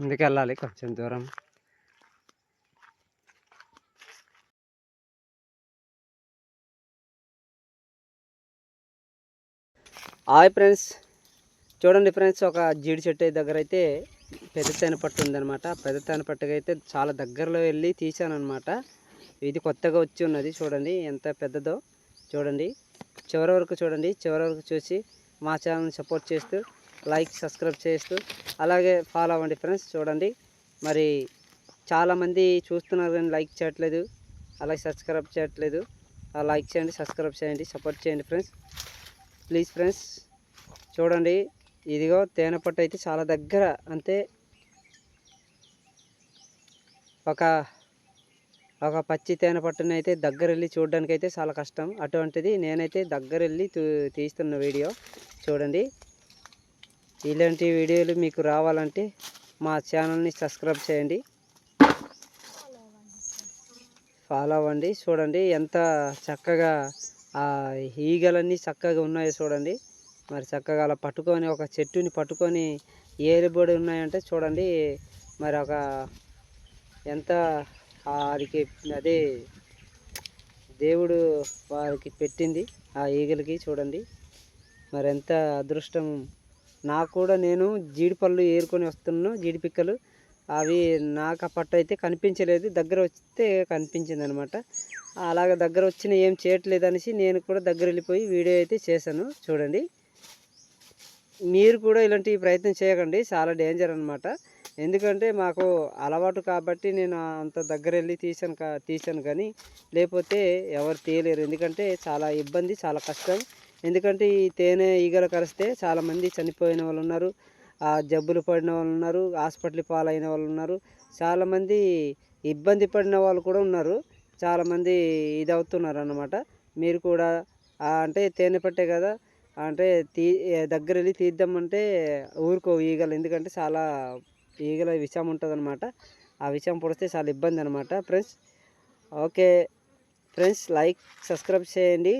ముందుకెళ్ళాలి కొంచెం దూరం. Hi friends. చూడండి ఫ్రెండ్స్ ఒక జీడి చెట్టు దగ్గర అయితే పెద్ద తేనె పట్టు ఉందన్నమాట. పెద్ద తేనె అయితే చాలా దగ్గరలో వెళ్ళి తీసానమాట ఇది కొత్తగా వచ్చి ఉన్నది చూడండి ఎంత పెద్దదో చూడండి. చివరి వరకు చూడండి చివరి వరకు చూసి మా ఛానల్ని సపోర్ట్ చేస్తూ లైక్ సబ్స్క్రైబ్ చేస్తూ అలాగే ఫాలో అవ్వండి ఫ్రెండ్స్ చూడండి. మరి చాలామంది చూస్తున్నారు కానీ లైక్ చేయట్లేదు అలాగే సబ్స్క్రైబ్ చేయట్లేదు. లైక్ చేయండి సబ్స్క్రైబ్ చేయండి సపోర్ట్ చేయండి ఫ్రెండ్స్. ప్లీజ్ ఫ్రెండ్స్ చూడండి. ఇదిగో తేనె పట్టు అయితే చాలా దగ్గర అంతే. ఒక ఒక పచ్చి తేనెపట్టుని అయితే దగ్గర వెళ్ళి చూడడానికి అయితే చాలా కష్టం. అటువంటిది నేనైతే దగ్గర వెళ్ళి తీస్తున్న వీడియో. చూడండి. ఇలాంటి వీడియోలు మీకు రావాలంటే మా ఛానల్ని సబ్స్క్రైబ్ చేయండి. ఫాలో అవ్వండి చూడండి ఎంత చక్కగా ఆ ఈగలన్నీ చక్కగా ఉన్నాయో చూడండి. మరి చక్కగా అలా పట్టుకొని ఒక చెట్టుని పట్టుకొని ఏరుబడి ఉన్నాయంటే చూడండి. మరి ఒక ఎంత వారికి అదే దేవుడు వారికి పెట్టింది ఆ ఈగలకి చూడండి. మరి ఎంత అదృష్టం నాకు కూడా నేను జీడిపళ్ళు ఏరుకొని వస్తున్నాను జీడి పిక్కలు అవి నాకు ఆ పట్టు అయితే కనిపించలేదు. దగ్గర వస్తే కనిపించింది అనమాట అలాగ దగ్గర వచ్చిన ఏం చేయట్లేదు అనేసి నేను కూడా దగ్గర వెళ్ళిపోయి వీడియో అయితే చేశాను. చూడండి. మీరు కూడా ఇలాంటి ప్రయత్నం చేయకండి. చాలా డేంజర్ అనమాట. ఎందుకంటే మాకు అలవాటు కాబట్టి నేను అంత దగ్గర వెళ్ళి తీసాను కా తీసాను కానీ లేకపోతే ఎవరు తీయలేరు. ఎందుకంటే చాలా ఇబ్బంది చాలా కష్టం. ఎందుకంటే ఈ తేనె ఈగలు కరిస్తే చాలామంది చనిపోయిన వాళ్ళు ఉన్నారు. ఆ జబ్బులు పడిన వాళ్ళు ఉన్నారు హాస్పిటల్ పాలైన వాళ్ళు ఉన్నారు. చాలామంది ఇబ్బంది పడిన వాళ్ళు కూడా ఉన్నారు. చాలామంది ఇది అవుతున్నారు అన్నమాట మీరు కూడా అంటే తేనె పట్టే కదా అంటే తీ దగ్గర వెళ్ళి తీద్దామంటే ఊరుకో ఈగలు. ఎందుకంటే చాలా ఈగల విషం ఉంటుంది అనమాట ఆ విషయం పొడిస్తే చాలా ఇబ్బంది అనమాట friends okay. Friends like subscribe చేయండి.